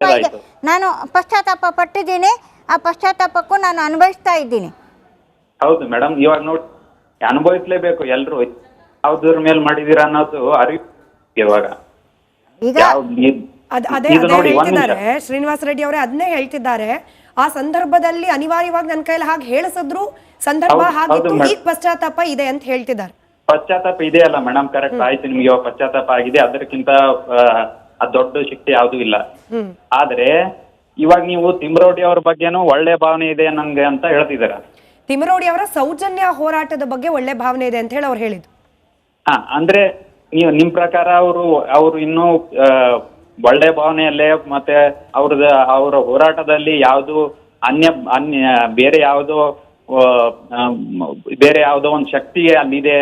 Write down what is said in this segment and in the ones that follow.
ಇದೆ ನಾನು ಪಶ್ಚಾತ್ತಾಪ ಪಟ್ಟಿದ್ದೀನಿ. ಆ ಪಶ್ಚಾತ್ತಾಪಕ್ಕೂ ನಾನು ಅನುಭವಿಸ್ತಾ ಇದ್ದೀನಿ. ಹೌದು ಮೇಡಮ್ ಇವಾಗ ನೋಡಿ ಅನುಭವಿಸ್ಲೇಬೇಕು ಎಲ್ರು. ಯಾವ್ದ್ರ ಮೇಲೆ ಮಾಡಿದೀರ ಅನ್ನೋದು ಅರಿವು ಇವಾಗ. ಈಗ ಯಾವ ಇದ್- ಅದ್ ಅದೇ ಇದು ಅದೇ ನೋಡಿ ಒಂದ್ ನಿಮಿಷ. ಹೇಳ್ತಿದ್ದಾರೆ ಶ್ರೀನಿವಾಸ ರೆಡ್ಡಿ ಅವರೇ ಅದನ್ನೇ ಹೇಳ್ತಿದ್ದಾರೆ. ಆ ಸಂದರ್ಭದಲ್ಲಿ ಅನಿವಾರ್ಯವಾಗಿ ನನ್ನ ಕೈಲಿ ಹಾಗೆ ಹೇಳಿಸಿದ್ರು. ಸಂದರ್ಭ ಹಾಗೆ ಹಾಗಿತ್ತು ಹೌದು, ಈಗ ಪಶ್ಚಾತ್ತಾಪ ಇದೆ ಅಂತ ಹೇಳ್ತಿದ್ದಾರೆ. ಪಶ್ಚಾತ್ತಾಪ ಇದೆ ಅಲ್ಲ ಮೇಡಮ್ ಕರೆಕ್ಟ್ ಆಯ್ತು ನಿಮ್ಗೆ ಇವಾಗ ಪಶ್ಚಾತ್ತಾಪ ಆಗಿದೆ. ಅದಕ್ಕಿಂತ ಆ ದೊಡ್ಡ ಶಕ್ತಿ ಯಾವ್ದು ಇಲ್ಲ. ಆದ್ರೆ ಇವಾಗ ನೀವು ತಿಮ್ರೋಡಿ ಅವ್ರ ಬಗ್ಗೆನೂ ಒಳ್ಳೆ ಭಾವನೆ ಇದೆ ನಂಗೆ ಅಂತ ಹೇಳ್ತಿದಾರ. ತಿಮರೋಡಿ ಅವರ ಸೌಜನ್ಯ ಹೋರಾಟದ ಬಗ್ಗೆ ಒಳ್ಳೆ ಭಾವನೆ ಇದೆ ಅಂತ ಹೇಳಿ ಅವ್ರು ಹೇಳಿದ್ರು ಹಾ ಅಂದ್ರೆ ನೀವು ನಿಮ್ ಪ್ರಕಾರ ಅವರು ಅವ್ರು ಇನ್ನೂ ಆ, ಒಳ್ಳೆ ಭಾವನೆಯಲ್ಲೇ ಮತ್ತೆ ಅವ್ರದ ಅವರ ಹೋರಾಟದಲ್ಲಿ ಯಾವುದು ಅನ್ಯ ಅನ್ಯ ಬೇರೆ ಯಾವುದೋ ಆ, ಆ, ಬೇರೆ ಯಾವುದೋ ಒಂದು ಶಕ್ತಿ ಅಲ್ಲಿದೆ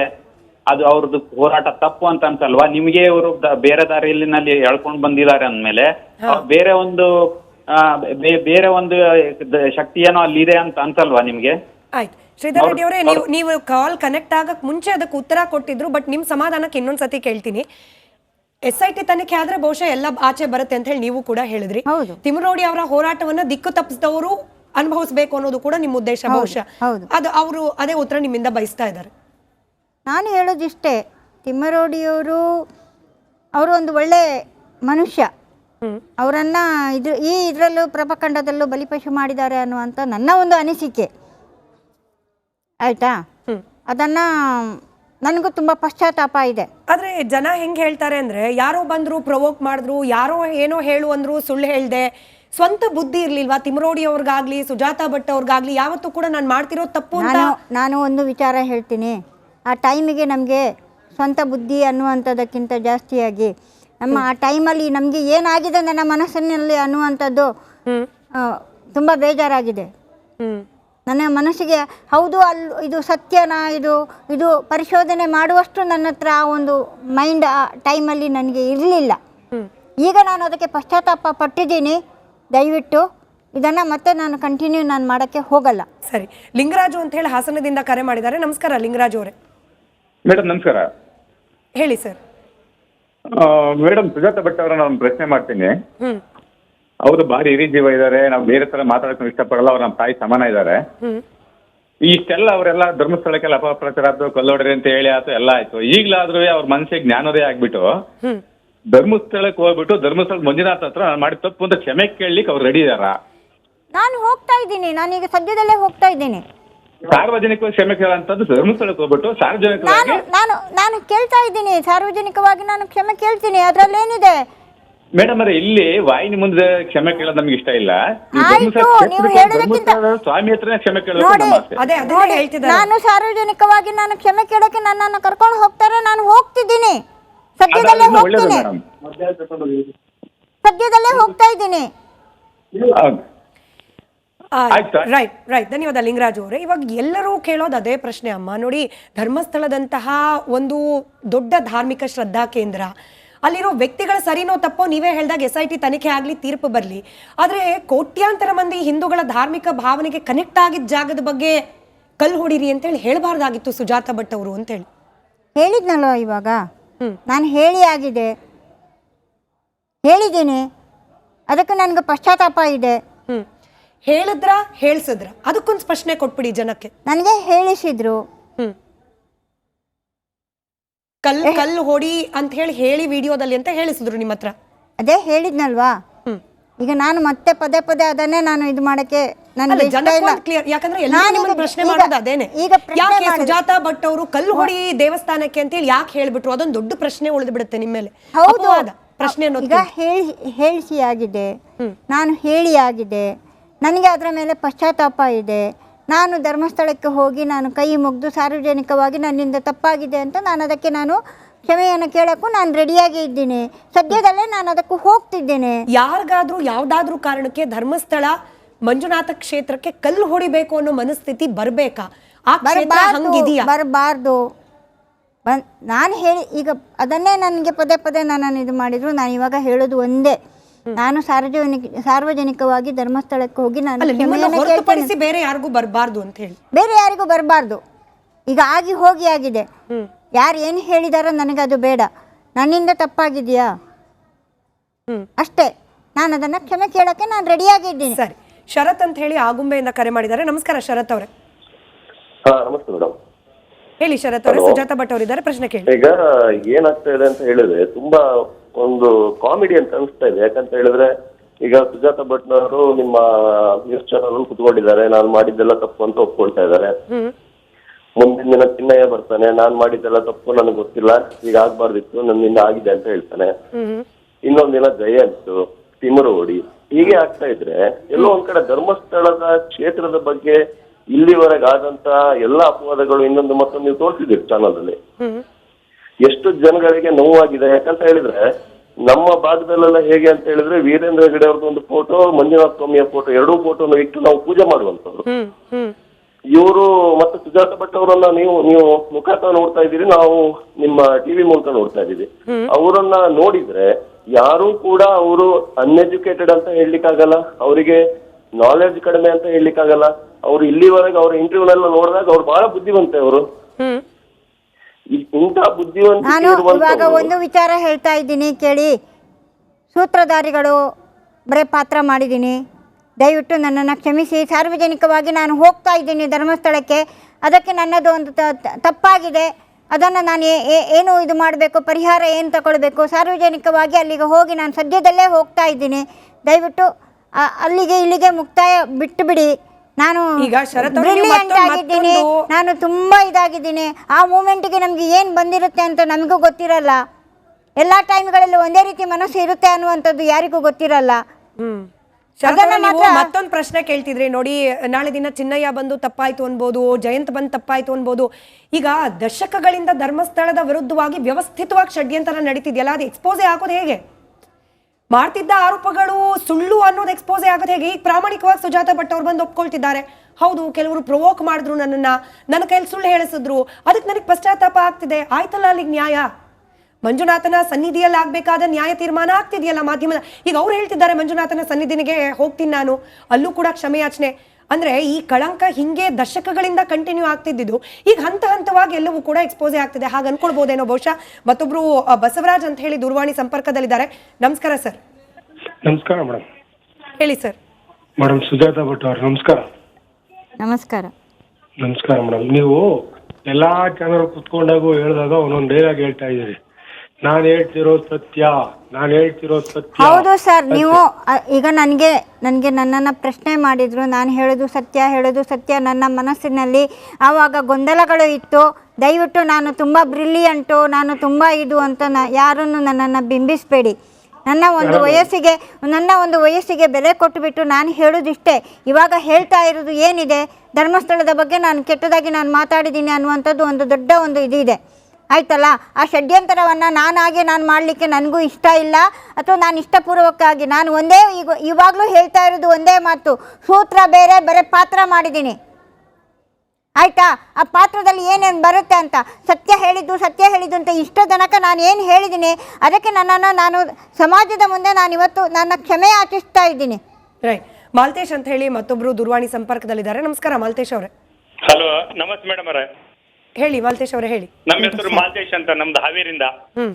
ಅದು ಅವ್ರದ್ದು ಹೋರಾಟ ತಪ್ಪು ಅಂತ ಅನ್ಸಲ್ವಾ? ನಿಮ್ಗೆ ಇವರು ಬೇರೆ ದಾರಿಯಲ್ಲಿ ಎಳ್ಕೊಂಡ್ ಬಂದಿದ್ದಾರೆ ಅಂದ್ಮೇಲೆ ಅವ್ರ್ ಬೇರೆ ಒಂದು ಆ, ಬೇ- ಬೇರೆ ಒಂದು ದ- ಶಕ್ತಿ ಏನೋ ಅಲ್ಲಿದೆ ಅಂತ ಅನ್ಸಲ್ವಾ ನಿಮ್ಗೆ? ಆಯ್ತು. ಶ್ರೀಧರ್ ರೆಡ್ಡಿ ಅವರೇ ನೀವು ನೀವು ಕಾಲ್ ಕನೆಕ್ಟ್ ಆಗಕ್ ಮುಂಚೆ ಅದಕ್ಕೆ ಉತ್ತರ ಕೊಟ್ಟಿದ್ರು ಬಟ್ ನಿಮ್ ಸಮಾಧಾನಕ್ಕೆ ಇನ್ನೊಂದ್ಸತಿ ಕೇಳ್ತೀನಿ. ಎಸ್ ಐ ಟಿ ತನಿಖೆ ಆದ್ರೆ ಬಹುಶಃ ಎಲ್ಲ ಆಚೆ ಬರುತ್ತೆ ಅಂತ ಹೇಳಿ ನೀವು ಕೂಡ ಹೇಳಿದ್ರಿ. ಹೌದು. ತಿಮರೋಡಿ ಅವರ ಹೋರಾಟವನ್ನ ದಿಕ್ಕು ತಪ್ಪಿಸಿದವರು ಅನುಭವಿಸಬೇಕು ಅನ್ನೋದು ಕೂಡ ನಿಮ್ಮ ಉದ್ದೇಶ ಬಹುಶಃ. ಹೌದು. ಅದು ಅವರು ಅದೇ ಉತ್ತರ ನಿಮ್ಮಿಂದ ಬಯಸ್ತಾ ಇದ್ದಾರೆ. ನಾನು ಹೇಳೋದಿಷ್ಟೇ ತಿಮ್ಮರೋಡಿಯವರು ಅವರು ಒಂದು ಒಳ್ಳೆ ಮನುಷ್ಯ. ಅವರನ್ನ ಅವರನ್ನು ಇದು ಈ ಇದರಲ್ಲೂ ಪ್ರಪಖಂಡದಲ್ಲೂ ಬಲಿಪಶು ಮಾಡಿದ್ದಾರೆ ಅನ್ನುವಂಥ ನನ್ನ ಒಂದು ಅನಿಸಿಕೆ. ಆಯ್ತಾ? ಅದನ್ನ ನನಗೂ ತುಂಬ ಪಶ್ಚಾತ್ತಾಪ ಇದೆ. ಆದ್ರೆ ಜನ ಹೆಂಗ್ ಹೇಳ್ತಾರೆ ಅಂದ್ರೆ ಯಾರೋ ಬಂದ್ರು ಪ್ರವೋಕ್ ಮಾಡಿದ್ರು ಯಾರೋ ಏನೋ ಹೇಳು ಅಂದರು ಸುಳ್ಳು ಹೇಳ್ದೆ. ಸ್ವಂತ ಬುದ್ಧಿ ಇರಲಿಲ್ವಾ? ತಿಮರೋಡಿ ಅವ್ರಿಗಾಗ್ಲಿ ಸುಜಾತಾ ಭಟ್ ಅವ್ರಿಗಾಗಲಿ ಯಾವತ್ತೂ ಕೂಡ ನಾನು ಮಾಡ್ತಿರೋ ತಪ್ಪು ನಾನು ಒಂದು ವಿಚಾರ ಹೇಳ್ತೀನಿ. ಆ ಟೈಮಿಗೆ ನಮಗೆ ಸ್ವಂತ ಬುದ್ಧಿ ಅನ್ನುವಂಥದ್ದಕ್ಕಿಂತ ಜಾಸ್ತಿಯಾಗಿ ನಮ್ಮ ಆ ಟೈಮಲ್ಲಿ ನಮಗೆ ಏನಾಗಿದೆ ನನ್ನ ಮನಸ್ಸಿನಲ್ಲಿ ಅನ್ನುವಂಥದ್ದು ತುಂಬ ಬೇಜಾರಾಗಿದೆ. ನನ್ನ ಮನಸ್ಸಿಗೆ ಹೌದು ಅಲ್ಲಿ ಇದು ಸತ್ಯನಾ ಇದು ಇದು ಪರಿಶೋಧನೆ ಮಾಡುವಷ್ಟು ನನ್ನ ಹತ್ರ ಆ ಒಂದು ಮೈಂಡ್ ಆ ಟೈಮಲ್ಲಿ ನನಗೆ ಇರಲಿಲ್ಲ. ಈಗ ನಾನು ಅದಕ್ಕೆ ಪಶ್ಚಾತ್ತಾಪ ಪಟ್ಟಿದ್ದೀನಿ. ದಯವಿಟ್ಟು ಇದನ್ನು ಮತ್ತೆ ನಾನು ಕಂಟಿನ್ಯೂ ನಾನು ಮಾಡೋಕ್ಕೆ ಹೋಗಲ್ಲ. ಸರಿ. ಲಿಂಗರಾಜು ಅಂತ ಹೇಳಿ ಹಾಸನದಿಂದ ಕರೆ ಮಾಡಿದ್ದಾರೆ. ನಮಸ್ಕಾರ ಲಿಂಗರಾಜು ಅವರೇ. ಮೇಡಮ್ ನಮಸ್ಕಾರ. ಹೇಳಿ ಸರ್. ಮೇಡಮ್ ಸುಜಾತ ಭಟ್ ಅವರನ್ನ ಒಂದು ಪ್ರಶ್ನೆ ಮಾಡ್ತೀನಿ. ಹ್ಮ್. ಅವರು ಭಾರಿ ಹಿರಿ ಜೀವ ಇದ್ದಾರೆ. ನಾವು ಬೇರೆ ತರ ಮಾತಾಡಕ್ಕೆ ಇಷ್ಟಪಡಲ್ಲ ಅವ್ರ ನಮ್ಮ ತಾಯಿ ಸಮಾನ ಇದ್ದಾರೆ. ಹ್ಮ್. ಇಷ್ಟೆಲ್ಲ ಅವರೆಲ್ಲ ಧರ್ಮಸ್ಥಳಕ್ಕೆಲ್ಲ ಅಪಪ್ರಚಾರ ಆಯ್ತು ಕೊಲ್ಲೋಡ್ರಿ ಅಂತ ಹೇಳಿ ಆಯ್ತು ಎಲ್ಲ ಆಯ್ತು. ಈಗಲಾದ್ರೂ ಅವ್ರ ಮನಸ್ಸಿಗೆ ಜ್ಞಾನೋದಯ ಆಗ್ಬಿಟ್ಟು ಹ್ಮ್. ಧರ್ಮಸ್ಥಳಕ್ಕೆ ಹೋಗ್ಬಿಟ್ಟು ಧರ್ಮಸ್ಥಳ ಮಂಜುನಾಥ ಹತ್ರ ನಾನು ಮಾಡಿದ ತಪ್ಪು ಅಂತ ಕ್ಷಮೆ ಕೇಳಲಿಕ್ಕೆ ಅವ್ರು ರೆಡಿ ಇದಾರ? ನಾನು ಹೋಗ್ತಾ ಇದ್ದೀನಿ. ನಾನೀಗ ಸದ್ಯದಲ್ಲೇ ಹೋಗ್ತಾ ಇದ್ದೀನಿ. ಸಾರ್ವಜನಿಕವಾಗಿ ಕ್ಷಮೆ ಕೇಳಂತದ್ದು ಧರ್ಮಸ್ಥಳಕ್ಕೆ ಹೋಗ್ಬಿಟ್ಟು ನಾನು ಸಾರ್ವಜನಿಕವಾಗಿ ನಾನು ನಾನು ಕೇಳ್ತಾ ಇದ್ದೀನಿ ಸಾರ್ವಜನಿಕವಾಗಿ ನಾನು ಕ್ಷಮೆ ಕೇಳ್ತೀನಿ ಅದರಲ್ಲೇನಿದೆ? ಮೇಡಮ್ ಅರೆ ಇಲ್ಲಿ ವಾಹಿನಿ ಮುಂದೆ ಕ್ಷಮೆ ಕೇಳೋದು ನಮ್ಗೆ ಇಷ್ಟ ಇಲ್ಲ. ನೀವು ಆಯ್ತು, ಧರ್ಮಸ್ಥಳ ನೀವು ಕ್ಷೇತ್ರಕ್ಕೆ ಹೇಳೋದಕ್ಕಿಂತ- ಸ್ವಾಮಿ ಹತ್ರನೇ ಕ್ಷಮೆ ಕೇಳಬೇಕು ನೋಡಿ ನಮ್ಮ ಆಸೆ. ಅದೇ ಅದನ್ನೇ ಹೇಳ್ತಿದ್ದಾರೆ. ನಾನು ಸಾರ್ವಜನಿಕವಾಗಿ ನಾನು ಕ್ಷಮೆ ಕೇಳಕ್ಕೆ ನನ್ನನ್ನು ಕರ್ಕೊಂಡು ಹೋಗ್ತಾರೆ ನಾನು ಹೋಗ್ತಿದ್ದೀನಿ. ಸದ್ಯದಲ್ಲೇ ಒಳ್ಳೇದು ಹೋಗ್ತೀನಿ. ಮೇಡಮ್. ಸದ್ಯದಲ್ಲೇ ಹೋಗ್ತಾ ಇದ್ದೀನಿ. ಹೌದು. ರೈಟ್ ರೈಟ್ ಧನ್ಯವಾದ ಲಿಂಗರಾಜು ಅವರೇ. ಇವಾಗ ಎಲ್ಲರೂ ಕೇಳೋದು ಅದೇ ಪ್ರಶ್ನೆ ಅಮ್ಮ. ನೋಡಿ ಧರ್ಮಸ್ಥಳದಂತಹ ಒಂದು ದೊಡ್ಡ ಧಾರ್ಮಿಕ ಶ್ರದ್ಧಾ ಕೇಂದ್ರ. ಅಲ್ಲಿರೋ ವ್ಯಕ್ತಿಗಳ ಸರಿನೋ ತಪ್ಪೋ ನೀವೇ ಹೇಳಿದಾಗ ಎಸ್ ಐ ಟಿ ತನಿಖೆ ಆಗಲಿ ತೀರ್ಪು ಬರಲಿ. ಆದರೆ ಕೋಟ್ಯಾಂತರ ಮಂದಿ ಹಿಂದೂಗಳ ಧಾರ್ಮಿಕ ಭಾವನೆಗೆ ಕನೆಕ್ಟ್ ಆಗಿದ್ದ ಜಾಗದ ಬಗ್ಗೆ ಕಲ್ಲು ಹೊಡಿರಿ ಅಂತೇಳಿ ಹೇಳಬಾರ್ದಾಗಿತ್ತು ಸುಜಾತ ಭಟ್ ಅವರು ಅಂತೇಳಿ. ಹೇಳಿದ್ನಲ್ಲ ಇವಾಗ. ಹ್ಮ್. ನಾನು ಹೇಳಿ ಆಗಿದೆ. ಹೇಳಿದ್ದೀನಿ. ಅದಕ್ಕೆ ನನಗೆ ಪಶ್ಚಾತ್ತಾಪ ಇದೆ. ಹ್ಮ್. ಹೇಳಿದ್ರ ಹೇಳ್ಸಿದ್ರ? ಅದಕ್ಕೊಂದು ಸ್ಪಷ್ಟನೆ ಕೊಟ್ಬಿಡಿ ಜನಕ್ಕೆ. ನನಗೆ ಹೇಳಿಸಿದ್ರು. ಹ್ಮ್. ಕಲ್ಲು ಕಲ್ಲು ಹೊಡಿ ಅಂತ ಹೇಳಿ ಹೇಳಿ ವಿಡಿಯೋದಲ್ಲಿ ಅಂತ ಹೇಳಿಸಿದ್ರು ನಿಮ್ಮ ಹತ್ರ. ಅದೇ ಹೇಳಿದ್ನಲ್ವಾ? ಹ್ಮ್. ಈಗ ನಾನು ಮತ್ತೆ ಪದೇ ಪದೇ ಅದನ್ನೇ ನಾನು ಇದು ಮಾಡಕ್ಕೆ ಅಲ್ಲ ನನಗೆ ಇಲ್ಲ. ಯಾಕಂದ್ರೆ ಎಲ್ಲರೂ ನಾನು ನಿಮ್ಮನ್ನ ಈಗ- ಪ್ರಶ್ನೆ ಈಗ- ಮಾಡೋದು ಅದೇನೆ. ಈಗ ಪ್ರಶ್ನೆ ಯಾಕೆ ಮಾಡಿದೆ. ಸುಜಾತ ಭಟ್ ಅವರು ಕಲ್ಲು ಹೊಡಿ ದೇವಸ್ಥಾನಕ್ಕೆ ಅಂತ ಹೇಳಿ ಯಾಕೆ ಹೇಳ್ಬಿಟ್ರು? ಅದೊಂದು ದೊಡ್ಡ ಪ್ರಶ್ನೆ ಉಳಿದು ಬಿಡುತ್ತೆ ನಿಮ್ಮ ಮೇಲೆ. ಹೌದು. ಅಪವಾದ ಪ್ರಶ್ನೆ ಅನ್ನೋದು ಈಗ ಹೇಳಿ ಹೇಳಿಸಿ ಆಗಿದೆ. ನಾನು ಹೇಳಿ ಆಗಿದೆ. ನನಗೆ ಅದರ ಮೇಲೆ ಪಶ್ಚಾತ್ತಾಪ ಇದೆ. ನಾನು ಧರ್ಮಸ್ಥಳಕ್ಕೆ ಹೋಗಿ ನಾನು ಕೈ ಮುಗಿದು ಸಾರ್ವಜನಿಕವಾಗಿ ನನ್ನಿಂದ ತಪ್ಪಾಗಿದೆ ಅಂತ ನಾನು ಅದಕ್ಕೆ ನಾನು ಕ್ಷಮೆಯನ್ನು ಕೇಳೋಕ್ಕೂ ನಾನು ರೆಡಿಯಾಗಿ ಇದ್ದೀನಿ. ಸದ್ಯದಲ್ಲೇ ನಾನು ಅದಕ್ಕೂ ಹೋಗ್ತಿದ್ದೇನೆ. ಯಾರಿಗಾದ್ರೂ ಯಾವ್ದಾದ್ರೂ ಕಾರಣಕ್ಕೆ ಧರ್ಮಸ್ಥಳ ಮಂಜುನಾಥ ಕ್ಷೇತ್ರಕ್ಕೆ ಕಲ್ಲು ಹೊಡಿಬೇಕು ಅನ್ನೋ ಮನಸ್ಥಿತಿ ಬರ್ಬೇಕಾ? ಆ ಕ್ಷೇತ್ರ ಹಂಗಿದೆಯಾ? ಬರಬಾರ್ದು. ನಾನು ಹೇಳಿ ಈಗ ಅದನ್ನೇ ನನಗೆ ಪದೇ ಪದೇ ನಾನು ಇದು ಮಾಡಿದ್ರು ನಾನು ಇವಾಗ ಹೇಳೋದು ಒಂದೇ. ನಾನು ಸಾರ್ವಜನಿಕ ಸಾರ್ವಜನಿಕವಾಗಿ ಧರ್ಮಸ್ಥಳಕ್ಕೆ ಹೋಗಿ ನಾನು ಅಲ್ಲ ನಿಮ್ಮನ್ನ ಕ್ಷಮೆಯನ್ನು ಕೇಳ್ತೇನೆ. ಹೊರತುಪಡಿಸಿ ಬೇರೆ ಯಾರಿಗೂ ಬರಬಾರ್ದು ಅಂತ ಹೇಳಿ. ಬೇರೆ ಯಾರಿಗೂ ಬರಬಾರ್ದು. ಈಗ ಆಗಿ ಹೋಗಿ ಆಗಿದೆ. ಯಾರು ಏನು ಹೇಳಿದಾರೋ ನನಗೆ ಅದು ಬೇಡ. ನನ್ನಿಂದ ತಪ್ಪಾಗಿದೆಯಾ? ಹ್ಮ್. ಅಷ್ಟೇ. ನಾನು ಅದನ್ನ ಕ್ಷಮೆ ಕೇಳಕ್ಕೆ ನಾನು ರೆಡಿಯಾಗಿದ್ದೀನಿ ಸರಿ. ಶರತ್ ಅಂತ ಹೇಳಿ ಆಗುಂಬೆಯಿಂದ ಕರೆ ಮಾಡಿದ್ದಾರೆ. ನಮಸ್ಕಾರ ಶರತ್ ಅವರೇ. ಹಾ ನಮಸ್ತೆ ಮೇಡಮ್ ಹೇಳಿ ಶರತ್ ಅವರೇ ಸುಜಾತ ಭಟ್ ಅವರಿದ್ದಾರೆ. ಪ್ರಶ್ನೆ ಕೇಳಿ. ಈಗ ಏನಾಗ್ತಾ ಇದೆ ಅಂತ ಹೇಳಿದ್ರೆ ತುಂಬಾ ಒಂದು ಕಾಮಿಡಿ ಅಂತ ಅನಿಸ್ತಾ ಇದೆ. ಯಾಕಂತ ಹೇಳಿದ್ರೆ ಈಗ ಸುಜಾತ ಭಟ್ನವರು ನಿಮ್ಮ ನ್ಯೂಸ್ ಚಾನಲ್ ಕುತ್ಕೊಂಡಿದ್ದಾರೆ. ನಾನು ಮಾಡಿದ್ದೆಲ್ಲ ತಪ್ಪು ಅಂತ ಒಪ್ಕೊಳ್ತಾ ಇದ್ದಾರೆ. ಮುಂದಿನ ದಿನ ಚಿನ್ನಯ್ಯ ಬರ್ತಾನೆ. ನಾನ್ ಮಾಡಿದ್ದೆಲ್ಲ ತಪ್ಪು ನನಗೆ ಗೊತ್ತಿಲ್ಲ. ಈಗ ಆಗ್ಬಾರ್ದಿತ್ತು. ನನ್ನಿಂದ ಆಗಿದೆ ಅಂತ ಹೇಳ್ತಾನೆ. ಇನ್ನೊಂದ್ ದಿನ ಜಯಂತ್ ಓಡಿ. ಹೀಗೆ ಆಗ್ತಾ ಇದ್ರೆ ಎಲ್ಲೋ ಒಂದ್ ಕಡೆ ಧರ್ಮಸ್ಥಳದ ಕ್ಷೇತ್ರದ ಬಗ್ಗೆ ಇಲ್ಲಿವರೆಗೆ ಆದಂತ ಎಲ್ಲಾ ಅಪವಾದಗಳು ಇನ್ನೊಂದು ಮತ್ತೊಂದು ನೀವು ತೋರಿಸಿದ್ದೀರಿ ಚಾನಲ್ ಅಲ್ಲಿ. ಎಷ್ಟು ಜನಗಳಿಗೆ ನೋವಾಗಿದೆ? ಯಾಕಂತ ಹೇಳಿದ್ರೆ ನಮ್ಮ ಭಾಗದಲ್ಲೆಲ್ಲ ಹೇಗೆ ಅಂತ ಹೇಳಿದ್ರೆ ವೀರೇಂದ್ರ ಹೆಗಡೆ ಅವ್ರದ್ದು ಒಂದು ಫೋಟೋ ಮಂಜುನಾಥ್ ಸ್ವಾಮಿಯ ಫೋಟೋ ಎರಡೂ ಫೋಟೋನ ಇಟ್ಟು ನಾವು ಪೂಜೆ ಹ್ಮ್ ಇವರು ಮತ್ತೆ ಸುಜಾತ ಭಟ್ ಅವರನ್ನ ನೀವು ನೀವು ಮುಖಾಂತರ ನೋಡ್ತಾ ಇದ್ದೀರಿ ನಾವು ನಿಮ್ಮ ಟಿವಿ ಮೂಲಕ ನೋಡ್ತಾ ಇದ್ದೀವಿ. ಅವರನ್ನ ನೋಡಿದ್ರೆ ಯಾರು ಕೂಡ ಅವರು ಅನ್ಎಜುಕೇಟೆಡ್ ಅಂತ ಹೇಳಲಿಕ್ಕಾಗಲ್ಲ ಅವರಿಗೆ ನಾಲೆಡ್ಜ್ ಕಡಿಮೆ ಅಂತ ಹೇಳಲಿಕ್ಕಾಗಲ್ಲ. ಅವ್ರು ಇಲ್ಲಿವರೆಗೆ ಅವ್ರ ಇಂಟರ್ವ್ಯೂನೆಲ್ಲ ನೋಡಿದಾಗ ಅವ್ರು ಬಹಳ ಬುದ್ಧಿವಂತೆ ಅವರು. ಇಂಥ ನಾನು ಇವಾಗ ಒಂದು ವಿಚಾರ ಹೇಳ್ತಾ ಇದ್ದೀನಿ ಕೇಳಿ. ಸೂತ್ರಧಾರಿಗಳು ಬರೀ ಪಾತ್ರ ಮಾಡಿದ್ದೀನಿ. ದಯವಿಟ್ಟು ನನ್ನನ್ನು ಕ್ಷಮಿಸಿ. ಸಾರ್ವಜನಿಕವಾಗಿ ನಾನು ಹೋಗ್ತಾ ಇದ್ದೀನಿ ಧರ್ಮಸ್ಥಳಕ್ಕೆ. ಅದಕ್ಕೆ ನನ್ನದು ಒಂದು ತ- ತ- ತಪ್ಪಾಗಿದೆ. ಅದನ್ನು ನಾನು ಏ- ಏ- ಏನು ಇದು ಮಾಡಬೇಕು? ಪರಿಹಾರ ಏನು ತಗೊಳ್ಬೇಕು? ಸಾರ್ವಜನಿಕವಾಗಿ ಅಲ್ಲಿಗೆ ಹೋಗಿ ನಾನು ಸದ್ಯದಲ್ಲೇ ಹೋಗ್ತಾ ಇದ್ದೀನಿ. ದಯವಿಟ್ಟು ಆ- ಅಲ್ಲಿಗೆ ಇಲ್ಲಿಗೆ ಮುಕ್ತಾಯ ಬಿಟ್ಟು ಬಿಡಿ. ನಾನು ಈಗ ಶರತ್ ಆಗಿದ್ದೀನಿ. ನಾನು ತುಂಬ ಇದಾಗಿದ್ದೀನಿ. ಆ ಮೂಮೆಂಟ್ಗೆ ನಮಗೆ ಏನು ಬಂದಿರುತ್ತೆ ಅಂತ ನಮಗೂ ಗೊತ್ತಿರಲ್ಲ. ಎಲ್ಲ ಟೈಮ್ಗಳಲ್ಲಿ ಒಂದೇ ರೀತಿ ಮನಸ್ಸು ಇರುತ್ತೆ ಅನ್ನುವಂಥದ್ದು ಯಾರಿಗೂ ಗೊತ್ತಿರಲ್ಲ. ಮತ್ತೊಂದು ಪ್ರಶ್ನೆ ಕೇಳ್ತಿದ್ರಿ. ನೋಡಿ ನಾಳೆ ದಿನ ಚಿನ್ನಯ್ಯ ಬಂದು ತಪ್ಪಾಯ್ತು ಅನ್ಬೋದು ಜಯಂತ್ ಬಂದು ತಪ್ಪಾಯ್ತು ಅನ್ಬೋದು. ಈಗ ದಶಕಗಳಿಂದ ಧರ್ಮಸ್ಥಳದ ವಿರುದ್ಧವಾಗಿ ವ್ಯವಸ್ಥಿತವಾಗಿ ಷಡ್ಯಂತರ ನಡೀತಿದೆಯಲ್ಲ ಅದು ಎಕ್ಸ್ಪೋಸೆ ಆಗೋದು ಹೇಗೆ? ಮಾಡ್ತಿದ್ದ ಆರೋಪಗಳು ಸುಳ್ಳು ಅನ್ನೋದು ಎಕ್ಸ್ಪೋಸೆ ಆಗೋದು ಹೇಗೆ? ಈಗ ಪ್ರಾಮಾಣಿಕವಾಗಿ ಸುಜಾತ ಭಟ್ ಅವ್ರು ಬಂದು ಒಪ್ಕೊಳ್ತಿದ್ದಾರೆ. ಹೌದು, ಕೆಲವರು ಪ್ರವೋಕ್ ಮಾಡಿದ್ರು ನನ್ನನ್ನ. ನನ್ನ ಕೈಯಲ್ಲಿ ಸುಳ್ಳು ಹೇಳಿಸಿದ್ರು. ಅದಕ್ಕೆ ನನಗೆ ಪಶ್ಚಾತ್ತಾಪ ಆಗ್ತಿದೆ. ಆಯ್ತಲ್ಲ ಅಲ್ಲಿಗೆ ನ್ಯಾಯ? ಮಂಜುನಾಥನ ಸನ್ನಿಧಿಯಲ್ಲಿ ಆಗಬೇಕಾದ ನ್ಯಾಯ ತೀರ್ಮಾನ ಆಗ್ತಿದೆಯಲ್ಲ ಮಾಧ್ಯಮದ ಈಗ ಅವ್ರು ಹೇಳ್ತಿದ್ದಾರೆ, ಮಂಜುನಾಥನ ಸನ್ನಿಧಿನಿಗೆ ಹೋಗ್ತೀನಿ ನಾನು. ಅಲ್ಲೂ ಕೂಡ ಕ್ಷಮೆಯಾಚನೆ. ಅಂದ್ರೆ ಈ ಕಳಂಕ ಹಿಂಗೆ ದಶಕಗಳಿಂದ ಕಂಟಿನ್ಯೂ ಆಗ್ತಿದ್ದು ಈಗ ಹಂತ ಹಂತವಾಗಿ ಎಲ್ಲವೂ ಕೂಡ ಎಕ್ಸ್ಪೋಸೇ ಆಗ್ತಿದೆ. ಹಾಗೆ ಅನ್ಕೊಳ್ಬೋದೇನೋ ಬಹುಶಃ. ಮತ್ತೊಬ್ರು ಬಸವರಾಜ್ ಅಂತ ಹೇಳಿ ದೂರವಾಣಿ ಸಂಪರ್ಕದಲ್ಲಿದ್ದಾರೆ. ನಮಸ್ಕಾರ ಸರ್ ನಮಸ್ಕಾರ ಮೇಡಮ್ ಹೇಳಿ ಸರ್ ಮೇಡಮ್ ಸುಜಾತ ಭಟ್ ಅವರು ನಮಸ್ಕಾರ. ನಮಸ್ಕಾರ. ನಮಸ್ಕಾರ ಮೇಡಮ್ ನೀವು ಎಲ್ಲಾ ಚಾನಲ್ ಕುತ್ಕೊಂಡಾಗೂ ಹೇಳಿದಾಗ ಒಂದೊಂದು ಡೈಲಾಗ್ ಹೇಳ್ತಾ ಇದ್ದೀರಿ. ನಾನು ಹೇಳ್ತಿರೋ ಸತ್ಯ ನಾನು ಹೇಳ್ತಿರೋ ಸತ್ಯ. ಹೌದು ಸರ್ ನೀವು ಅ, ಈಗ ನನಗೆ ನನಗೆ ನನ್ನನ್ನು ಪ್ರಶ್ನೆ ಮಾಡಿದ್ರು ನಾನು ಹೇಳೋದು ಸತ್ಯ ಹೇಳೋದು ಸತ್ಯ ನನ್ನ ಮನಸ್ಸಿನಲ್ಲಿ ಆವಾಗ ಗೊಂದಲಗಳು ಇತ್ತು. ದಯವಿಟ್ಟು ನಾನು ತುಂಬ ಬ್ರಿಲಿಯಂಟು ನಾನು ತುಂಬ ಇದು ಅಂತ ನ ಯಾರನ್ನು ನನ್ನನ್ನು ಬಿಂಬಿಸಬೇಡಿ. ನನ್ನ ಒಂದು ವಯಸ್ಸಿಗೆ ನನ್ನ ಒಂದು ವಯಸ್ಸಿಗೆ ಬೆಲೆ ಕೊಟ್ಟುಬಿಟ್ಟು ನಾನು ಹೇಳೋದಿಷ್ಟೇ. ಇವಾಗ ಹೇಳ್ತಾ ಇರೋದು ಏನಿದೆ? ಧರ್ಮಸ್ಥಳದ ಬಗ್ಗೆ ನಾನು ಕೆಟ್ಟದಾಗಿ ನಾನು ಮಾತಾಡಿದ್ದೀನಿ ಅನ್ನುವಂಥದ್ದು ಒಂದು ದೊಡ್ಡ ಒಂದು ಇದಿದೆ. ಆಯ್ತಲ್ಲ? ಆ ಷಡ್ಯಂತರವನ್ನು ನಾನಾಗೆ ನಾನು ಮಾಡಲಿಕ್ಕೆ ನನಗೂ ಇಷ್ಟ ಇಲ್ಲ. ಅಥವಾ ನಾನು ಇಷ್ಟಪೂರ್ವಕವಾಗಿ ನಾನು ಒಂದೇ ಈಗ ಇವಾಗಲೂ ಹೇಳ್ತಾ ಇರೋದು ಒಂದೇ ಮಾತು. ಸೂತ್ರ ಬೇರೆ ಬರೀ ಪಾತ್ರ ಮಾಡಿದ್ದೀನಿ. ಆಯಿತಾ? ಆ ಪಾತ್ರದಲ್ಲಿ ಏನೇನು ಬರುತ್ತೆ ಅಂತ. ಸತ್ಯ ಹೇಳಿದ್ದು ಸತ್ಯ ಹೇಳಿದ್ದು ಅಂತ ಇಷ್ಟ ತನಕ ನಾನು ಏನು ಹೇಳಿದ್ದೀನಿ ಅದಕ್ಕೆ ನನ್ನನ್ನು ನಾನು ಸಮಾಜದ ಮುಂದೆ ನಾನು ಇವತ್ತು ನನ್ನ ಕ್ಷಮೆ ಆಚರಿಸ್ತಾ ಇದ್ದೀನಿ. ರೈಟ್. ಮಾಲ್ತೇಶ್ ಅಂತ ಹೇಳಿ ಮತ್ತೊಬ್ಬರು ದೂರವಾಣಿ ಸಂಪರ್ಕದಲ್ಲಿದ್ದಾರೆ. ನಮಸ್ಕಾರ ಮಾಲ್ತೇಶ್ ಅವರೇ. ಹಲೋ ನಮಸ್ತೆ ಮೇಡಮ್ ಅವರೇ. ಹೇಳಿ ಮಾಲ್ತೇಶ್ ಅವರೇ ಹೇಳಿ. ನಮ್ಮ ಹೆಸರು ಮಾಲ್ತೇಶ್ ಅಂತ ನಮ್ದು ಹಾವೇರಿಂದ. ಹ್ಮ್.